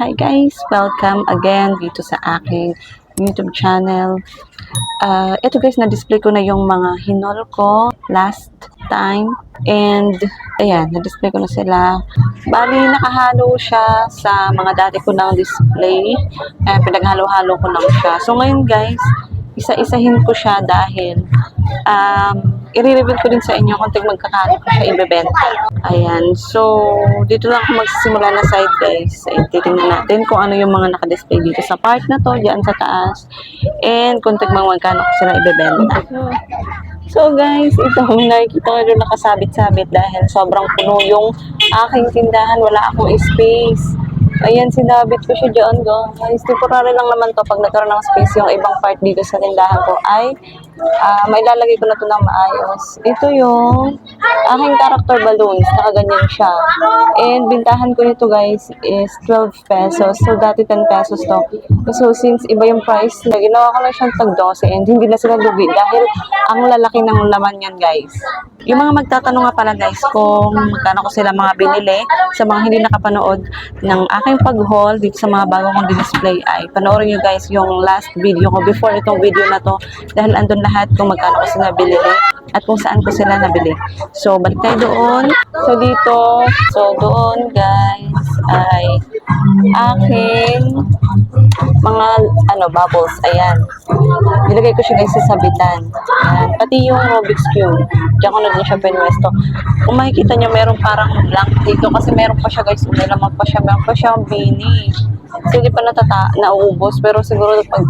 Hi guys! Welcome again dito sa aking YouTube channel. Uh, ito guys, na-display ko na yung mga hinol ko last time. And, ayan, na-display ko na sila. Bali, nakahalo siya sa mga dati ko ng display. Eh, pinaghalo-halo ko lang siya. So, ngayon guys, isa-isahin ko siya dahil um, i-reveal ko din sa inyo kung tig magkakano ko ibebenta. Ayan. So, dito lang ako magsisimula na side guys. Ay, titingnan natin kung ano yung mga nakadisplay dito sa part na to, dyan sa taas. And kung tig magkano ko sila ibebenta. So guys, ito may nakikita ko doon nakasabit-sabit dahil sobrang puno yung aking tindahan. Wala akong space. Ayan, sinabit ko siya dyan, guys. Temporary lang naman to pag nagkaroon ng space yung ibang part dito sa tindahan ko ay ah may lalagay ko na to ng maayos. Ito yung aking character balloons. Nakaganyan siya. And bintahan ko nito, guys, is 12 pesos. So, dati 10 pesos to. So, since iba yung price, na ginawa ko na siyang tag 12 and hindi na sila lugi dahil ang lalaki ng laman yan, guys. Yung mga magtatanong nga pala, guys, kung magkano ko sila mga binili sa mga hindi nakapanood ng aking pag-haul dito sa mga bago kong display ay panoorin nyo guys yung last video ko before itong video na to dahil andun lahat kung magkano ko sila binili at kung saan ko sila nabili. So, balik tayo doon. So, dito, so doon guys ay aking mga ano bubbles. Ayan. Nilagay ko siya guys sa sabitan. Ayan. Pati yung Rubik's Cube. Diyan ko na din siya pinwesto. Kung makikita nyo, meron parang blank dito kasi meron pa siya guys. May laman pa siya. Meron pa siyang bini. Hindi pa natata nauubos. Pero siguro pag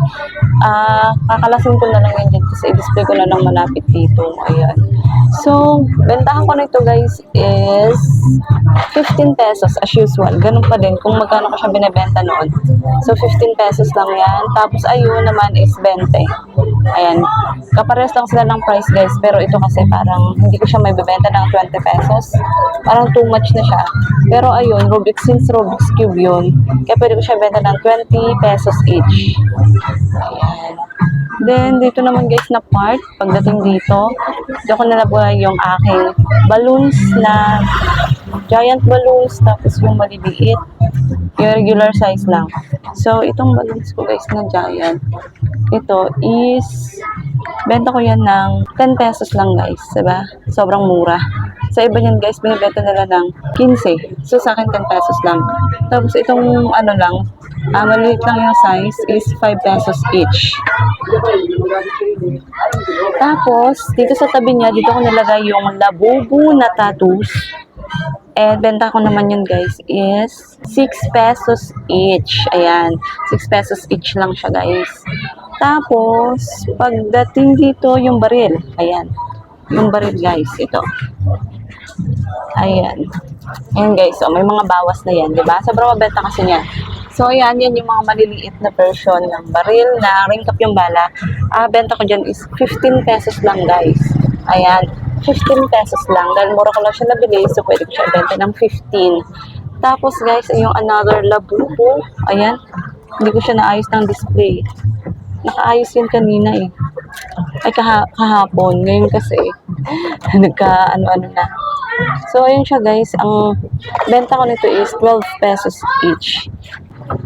ah kakalasin ko na lang yan dyan kasi i-display ko na lang malapit dito. Ayan. So, bentahan ko na ito guys is 15 pesos as usual. Ganun pa din kung magkano ko siya binebenta noon. So, 15 pesos lang yan. Tapos, ayun naman is 20. Ayan. Kapares lang sila ng price guys. Pero ito kasi parang hindi ko siya may bebenta ng 20 pesos. Parang too much na siya. Pero ayun, Rubik's, since Rubik's Cube yun, kaya pwede ko siya benta ng 20 pesos each. Ayan. Then, dito naman guys na part, pagdating dito, dito ko nalagay yung aking balloons na giant balloons, tapos yung maliliit, yung regular size lang. So, itong balloons ko guys na giant, ito is, benta ko yan ng 10 pesos lang guys, diba? Sobrang mura. Sa iba niyan guys, binibenta nila ng 15. So, sa akin 10 pesos lang. Tapos, itong ano lang, ah, maliit lang yung size is 5 pesos each. Tapos, dito sa tabi niya, dito ko nilagay yung labubu na tattoos. And benta ko naman yun guys is 6 pesos each. Ayan, 6 pesos each lang siya guys. Tapos, pagdating dito yung baril. Ayan, yung baril guys, ito. Ayan. Ayan guys, so may mga bawas na yan, di ba? Sobrang mabenta kasi niyan. So, ayan, yan yung mga maliliit na version ng baril na ring up yung bala. Ah, benta ko dyan is 15 pesos lang, guys. Ayan, 15 pesos lang. Dahil mura ko lang siya nabili, so pwede ko siya benta ng 15. Tapos, guys, yung another labubo. Ayan, hindi ko siya naayos ng display. Nakaayos yun kanina eh. Ay, kaha kahapon. Ngayon kasi, nagka ano-ano na. So, ayun siya guys. Ang benta ko nito is 12 pesos each.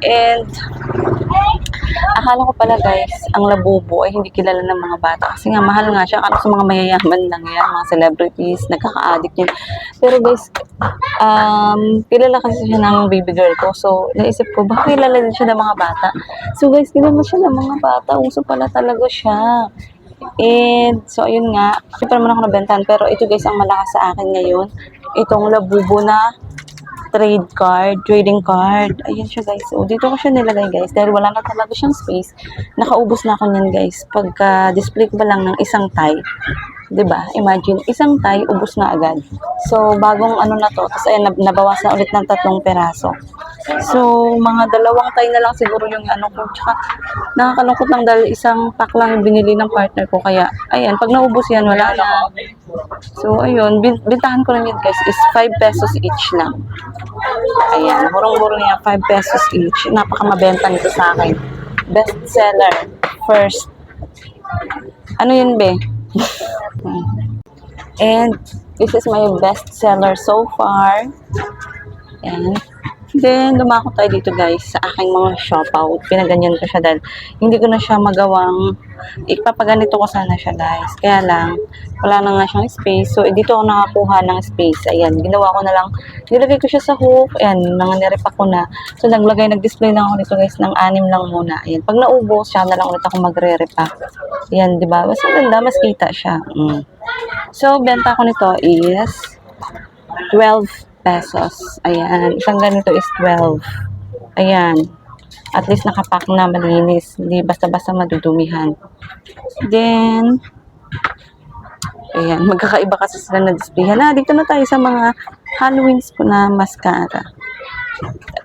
And, akala ko pala guys, ang labubo ay hindi kilala ng mga bata. Kasi nga, mahal nga siya. Akala sa mga mayayaman lang yan, mga celebrities, nagkaka-addict yan. Pero guys, um, kilala kasi siya ng baby girl ko. So, naisip ko, baka kilala din siya ng mga bata. So guys, kilala siya ng mga bata. Uso pala talaga siya. And, so, ayun nga. Pa naman ako nabentahan. Pero ito guys, ang malakas sa akin ngayon. Itong labubo na trade card, trading card. Ayun siya guys. So, dito ko siya nilagay guys. Dahil wala na talaga siyang space. Nakaubos na ako niyan guys. Pagka-display ko ba lang ng isang tie. ba? Imagine, isang tie, ubos na agad. So, bagong ano na to. Tapos, ayan, nab- nabawas na ulit ng tatlong peraso. So, mga dalawang tie na lang siguro yung ano ko. Tsaka, nakakalungkot lang dahil isang pack lang binili ng partner ko. Kaya, ayan, pag naubos yan, wala na. So, ayun, bin- bintahan ko lang yun guys is 5 pesos each lang. Ayan, murong-murong yan, 5 pesos each. Napakamabenta nito sa akin. Best seller, first. Ano yun, be? And this is my best seller so far. And Then, dumako tayo dito guys sa aking mga shop out. Pinaganyan ko siya dahil hindi ko na siya magawang ipapaganito ko sana siya guys. Kaya lang, wala na nga siyang space. So, eh, dito ako nakakuha ng space. Ayan, ginawa ko na lang. Nilagay ko siya sa hook. Ayan, nang nirepack ko na. So, naglagay, nag-display na ako dito guys ng anim lang muna. Ayan, pag naubos, siya na lang ulit ako magre-repack. Ayan, di ba? Mas maganda, mas kita siya. Mm. So, benta ko nito is 12 pesos. Ayan. Isang ganito is 12. Ayan. At least nakapack na malinis. Hindi basta-basta madudumihan. Then, ayan. Magkakaiba kasi sila na display. Hala, dito na tayo sa mga Halloween's ko na mascara.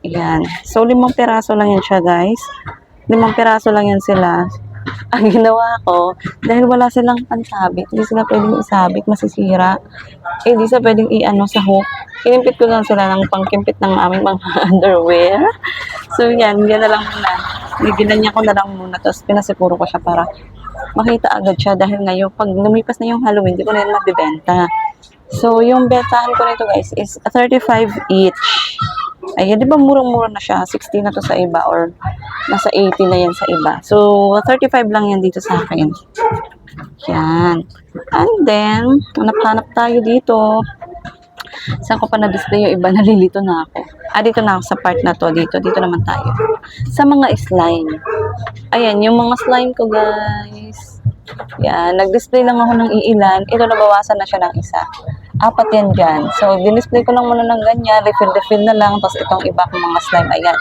Ayan. So, limang peraso lang yan siya, guys. Limang peraso lang yan sila. Ang ginawa ko, dahil wala silang pansabit, hindi sila pwedeng isabit, masisira. Eh, di sila pwedeng i-ano sa hook. Kinimpit ko lang sila ng pangkimpit ng aming mga underwear. So, yan, yan na lang muna. Ginanya ko na lang muna, tapos pinasipuro ko siya para makita agad siya dahil ngayon, pag lumipas na yung Halloween, hindi ko na yan mabibenta. So, yung bentahan ko nito guys is 35 each. Ayan, di ba murang-mura na siya? 60 na to sa iba or nasa 80 na yan sa iba. So, 35 lang yan dito sa akin. Yan. And then, hanap-hanap tayo dito. Saan ko pa na-display yung iba? Nalilito na ako. Ah, dito na ako sa part na to. Dito, dito naman tayo. Sa mga slime. Ayan, yung mga slime ko, guys. Yan, nag-display lang ako ng iilan. Ito, nabawasan na siya ng isa. Apat yan dyan. So, dinisplay ko lang muna ng ganyan. Refill-refill na lang. Tapos, itong iba kong mga slime. Ayan.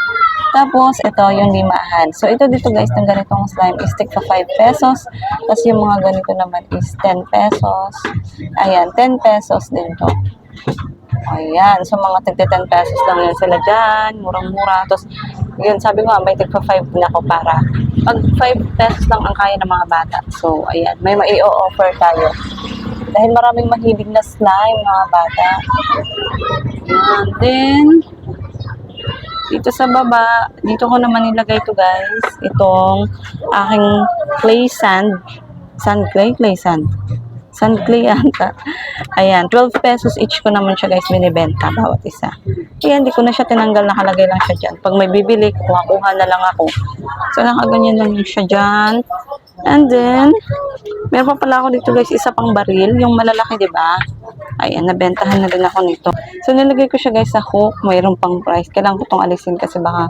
Tapos, ito yung limahan. So, ito dito guys, ng ganitong slime is stick to 5 pesos. Tapos, yung mga ganito naman is 10 pesos. Ayan, 10 pesos din to. Ayan. So, mga tigte 10 pesos lang yan sila dyan. Murang-mura. Tapos, yun, sabi ko nga, may tigpa 5 din ako para pag 5 pesos lang ang kaya ng mga bata. So, ayan. May mai-offer tayo. Dahil maraming mahilig na slime, mga bata. Ayan. Then, dito sa baba, dito ko naman nilagay to guys. Itong aking clay sand. Sand clay? Clay sand. Sand clay ata. Ayan, 12 pesos each ko naman siya guys binibenta bawat isa. Kaya hindi ko na siya tinanggal, nakalagay lang siya dyan. Pag may bibili, kuha-kuha na lang ako. So, nakaganyan lang siya dyan. And then, meron pa pala ako dito guys, isa pang baril, yung malalaki, di ba? Ayan, nabentahan na din ako nito. So, nilagay ko siya guys sa hook, mayroon pang price. Kailangan ko itong alisin kasi baka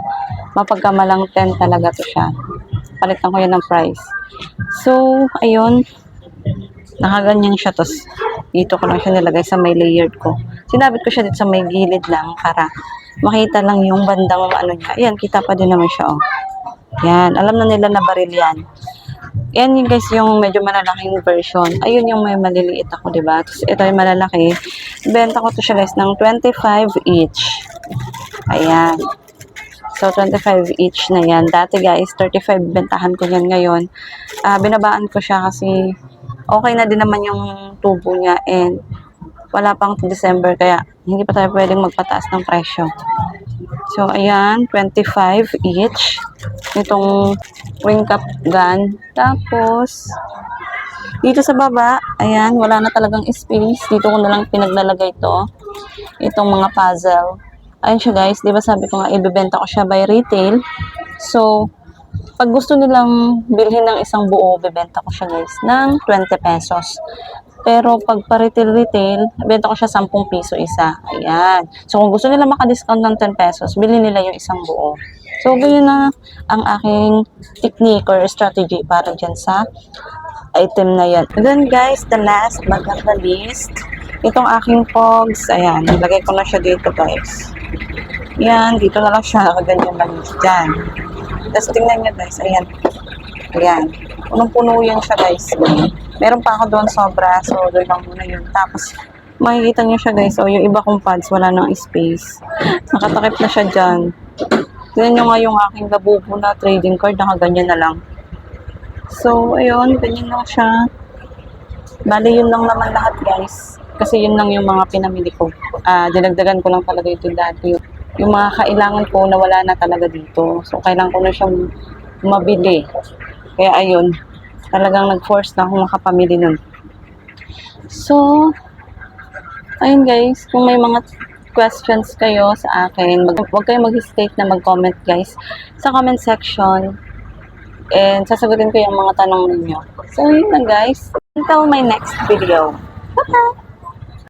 mapagkamalang 10 talaga to siya. Palitan ko yan ng price. So, ayun, nakaganyan siya. Tapos, dito ko lang siya nilagay sa may layered ko. Sinabit ko siya dito sa may gilid lang para makita lang yung bandang ano niya. Ayan, kita pa din naman siya, oh. Yan, alam na nila na baril yan. Yan yung guys, yung medyo malalaking version. Ayun yung may maliliit ako, di ba? Tapos ito yung malalaki. Benta ko to siya guys ng 25 each. Ayan. So, 25 each na yan. Dati guys, 35 bentahan ko yan ngayon. Ah, binabaan ko siya kasi okay na din naman yung tubo niya and wala pang December kaya hindi pa tayo pwedeng magpataas ng presyo. So, ayan, 25 each. Itong ring cup gun. Tapos, dito sa baba, ayan, wala na talagang space. Dito ko na lang pinaglalagay to. Itong mga puzzle. Ayun siya guys, di ba sabi ko nga, ibibenta ko siya by retail. So, pag gusto nilang bilhin ng isang buo, bibenta ko siya guys ng 20 pesos. Pero pag pa-retail-retail, benta ko siya 10 piso isa. Ayan. So, kung gusto nila maka-discount ng 10 pesos, bilhin nila yung isang buo. So, ganyan na ang aking technique or strategy para dyan sa item na yan. And then guys, the last but not the least, itong aking pogs, ayan, nilagay ko na siya dito guys. Yan, dito na lang siya, nakaganyan lang dyan. Tapos tingnan nyo guys, ayan. Ayan, punong-puno yan siya guys. Meron pa ako doon sobra, so doon lang muna yun. Tapos, makikita nyo siya guys, o yung iba kong pads, wala nang space. Nakatakip na siya dyan. Tingnan nyo nga yung aking labubo na trading card, nakaganyan na lang. So, ayun, ganyan lang siya. Bali, yun lang naman lahat, guys. Kasi yun lang yung mga pinamili ko. Ah, dinagdagan ko lang talaga ito dati. Yung mga kailangan ko na wala na talaga dito. So, kailangan ko na siyang mabili. Kaya, ayun, talagang nag-force na akong makapamili nun. So, ayun guys, kung may mga questions kayo sa akin, mag, huwag kayong mag-hesitate na mag-comment guys sa comment section. And sasagutin ko yung mga tanong ninyo. So, yun lang guys. Until my next video. Bye!